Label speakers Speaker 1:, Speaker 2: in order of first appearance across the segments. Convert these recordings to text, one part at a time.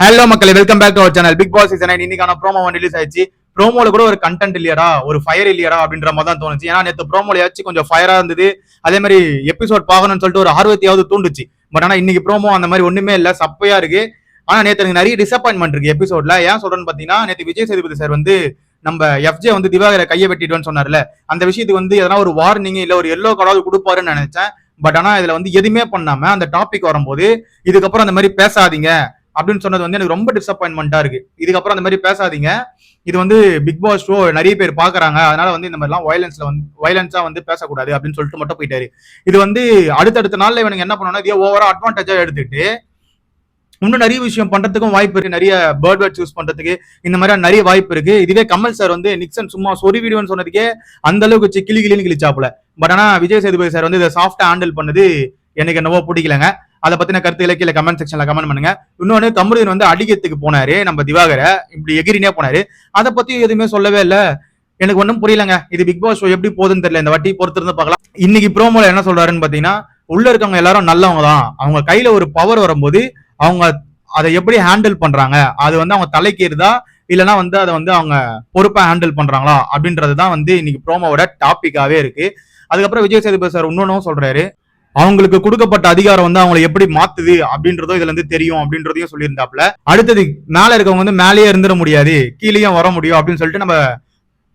Speaker 1: Hello மக்களே welcome back to our channel big boss season இன்னைக்கான promo release ஆயிடுச்சு. ப்ரோமோல கூட ஒரு கண்டென்ட் இல்லையடா ஒரு ஃபயர் இல்லையடா அப்படின்ற மாதிரி தான் தோணுச்சு. ஏன்னா நேற்று ப்ரோமோலையாச்சும் கொஞ்சம் ஃபயரா இருந்தது. அதே மாதிரி எபிசோட் பார்க்கணும்னு சொல்லிட்டு ஒரு ஆர்வத்தையாவது தூண்டுச்சு. பட் ஆனா இன்னைக்கு ப்ரோமோ அந்த மாதிரி ஒண்ணுமே இல்ல சப்பையா இருக்கு. ஆனா நேற்று எனக்கு நிறைய டிசப்பாயின்மெண்ட் இருக்கு எபிசோட்ல ஏன் சொல்றேன்னு பாத்தீங்கன்னா நேற்று விஜய் சேதுபதி சார் வந்து நம்ம எஃப்ஜே வந்து திவாகரை கையை வெட்டிடுவேன்னு சொன்னார்ல. அந்த விஷயத்துக்கு வந்து எதனா ஒரு வார்னிங் இல்ல ஒரு எல்லோ கார்டாவது கொடுப்பாருன்னு நினைச்சேன். பட் ஆனா இதுல வந்து எதுவுமே பண்ணாம அந்த டாபிக் வரும்போது இதுக்கப்புறம் அந்த மாதிரி பேசாதீங்க. அப்படின்னு சொன்னது வந்து எனக்கு ரொம்ப டிசப்பாயின்மெண்ட்டாக இருக்கு. இதுக்கப்புறம் அந்த மாதிரி பேசாதீங்க. இது வந்து பிக் பாஸ் ஷோ நிறைய பேர் பாக்குறாங்க. அதனால வந்து இந்த மாதிரிலாம் வயலன்ஸ்ல வந்து வயலன்ஸா வந்து பேசக்கூடாது அப்படின்னு சொல்லிட்டு மட்டும் போயிட்டாரு. இது வந்து அடுத்தடுத்த நாள்ல இவனுக்கு என்ன பண்ணணும் இதே ஓவரா அட்வான்டேஜா எடுத்துட்டு இன்னும் நிறைய விஷயம் பண்றதுக்கும் வாய்ப்பு இருக்கு. நிறைய பேர்ட் வேர்ட் யூஸ் பண்றதுக்கு இந்த மாதிரி நிறைய வாய்ப்பு இருக்கு. இதுவே கமல் சார் வந்து நிக்சன் சும்மா சொறி வீடியோன்னு சொன்னதுக்கே அந்த அளவுக்கு வச்சு கிளி கிளின்னு கிழிச்சாப்புல. பட் ஆனா விஜய் சேதுபதி சார் வந்து இதை சாஃப்டா ஹேண்டில் பண்ணது எனக்கு என்னவோ பிடிக்கலங்க. அதை பத்தின கருத்துக்களை கீழே கமெண்ட் செக்ஷன்ல கமெண்ட் பண்ணுங்க. இன்னொன்னு கமருதீன் வந்து அடிக்கிறதுக்கு போனாரு நம்ம திவாகரை. இப்படி எகிரினே போனாரு. அதை பத்தி எதுவுமே சொல்லவே இல்லை. எனக்கு ஒன்றும் புரியலங்க. இது பிக் பாஸ் ஷோ எப்படி போகுதுன்னு தெரியல. இந்த வாட்டி பொறுத்திருந்து பார்க்கலாம். இன்னைக்கு ப்ரோமோல என்ன சொல்றாருன்னு பாத்தீங்கன்னா உள்ள இருக்கவங்க எல்லாரும் நல்லவங்க தான். அவங்க கையில ஒரு பவர் வரும்போது அவங்க அதை எப்படி ஹேண்டில் பண்றாங்க? அது வந்து அவங்க தலைக்கீறுதா இல்லைன்னா வந்து அதை வந்து அவங்க பொறுப்பா ஹேண்டில் பண்றாங்களா? அப்படின்றது தான் வந்து இன்னைக்கு ப்ரோமோவோட டாபிக்காவே இருக்கு. அதுக்கப்புறம் விஜய் சேதுபதி சார் இன்னொன்னும் சொல்றாரு. அவங்களுக்கு கொடுக்கப்பட்ட அதிகாரம் வந்து அவங்களை எப்படி மாத்துது அப்படின்றதும் இதுல இருந்து தெரியும் அப்படின்றதையும் சொல்லியிருந்தாப்ல அடுத்தது மேல இருக்கவங்க வந்து மேலேயே இருந்துட முடியாது கீழேயும் வர முடியும் அப்படின்னு சொல்லிட்டு நம்ம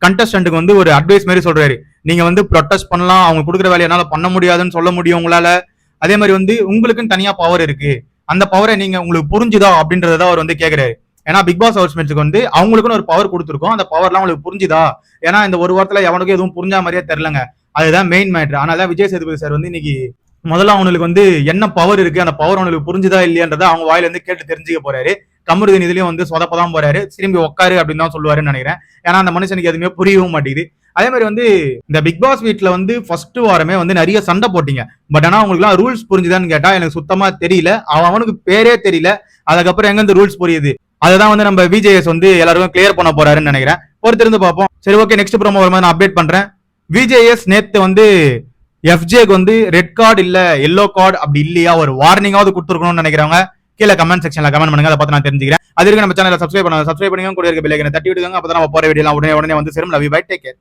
Speaker 1: கண்டஸ்டன்ட்டுக்கு வந்து ஒரு அட்வைஸ் மாதிரி சொல்றாரு. நீங்க வந்து ப்ரொட்டஸ்ட் பண்ணலாம் அவங்க கொடுக்குற வேலையை என்னால பண்ண முடியாதுன்னு சொல்ல முடியும் உங்களால. அதே மாதிரி வந்து உங்களுக்குன்னு தனியா பவர் இருக்கு. அந்த பவரை நீங்க உங்களுக்கு புரிஞ்சுதா அப்படின்றத அவர் வந்து கேக்குறாரு. ஏன்னா பிக் பாஸ் ஹவுஸ்மேட்ஸுக்கு வந்து அவங்களுக்குன்னு ஒரு பவர் கொடுத்துருக்கோம். அந்த பவர்லாம் உங்களுக்கு புரிஞ்சுதா? ஏன்னா இந்த ஒரு வாரத்துல எவனுக்கும் எதுவும் புரிஞ்சா மாதிரியே தெரிலங்க அதுதான் மெயின் மேட்ரு அதனால விஜய் சேதுபதி சார் வந்து இன்னைக்கு முதல்ல அவனுக்கு வந்து என்ன பவர் இருக்கு? அந்த பவர் அவனுக்கு புரிஞ்சுதா இல்லையன்றதை அவங்க வாயில இருந்து கேட்டு தெரிஞ்சுக்க போறாரு. கமருதீன் இதுலயும் வந்து சொதப்பதான் போறாரு. திரும்பி உட்காரு அப்படின்னு தான் சொல்லுவாருன்னு நினைக்கிறேன். ஏன்னா அந்த மனுஷனுக்கு எதுவுமே புரியவும் மாட்டேங்குது. அதே மாதிரி வந்து இந்த பிக் பாஸ் வீட்ல வந்து ஃபர்ஸ்ட் வாரமே வந்து நிறைய சண்டை போட்டீங்க. பட் ஆனா உங்களுக்குலாம் ரூல்ஸ் புரிஞ்சுதான்னு கேட்டா எனக்கு சுத்தமா தெரியல. அவன் அவனுக்கு பேரே தெரியல. அதுக்கப்புறம் எங்க இந்த ரூல்ஸ் புரியுது? அதை வந்து நம்ம விஜேஎஸ் வந்து எல்லாருக்கும் கிளியர் பண்ண போறாருன்னு நினைக்கிறேன். பொறுத்திருந்து பார்ப்போம். சரி ஓகே நெக்ஸ்ட் ப்ரோமோ வரும்போது நான் அப்டேட் பண்றேன். விஜேஎஸ் நேத்து வந்து எஃப்ஜேக்கு வந்து ரெட் கார்டு இல்ல எல்லோ கார்டு அப்படி இல்லையா ஒரு வார்னிங்காவது கொடுத்துருக்கணும்னு நினைக்கிறவங்க கீழே கமெண்ட் செக்ஷன்ல கமெண்ட் பண்ணுங்க அதை பார்த்து நான் தெரிஞ்சுக்கிறேன். அதுக்கு நம்ம சேனலை சப்ஸ்கிரைப் பண்ணுங்க சப்ஸ்கிரைப் பண்ணுங்க கூட இருக்க பிள்ளைங்க தட்டி விடுங்க அப்பதான் நம்ம போற வீடியோ உடனே உடனே வந்து சேரும். Love bye take care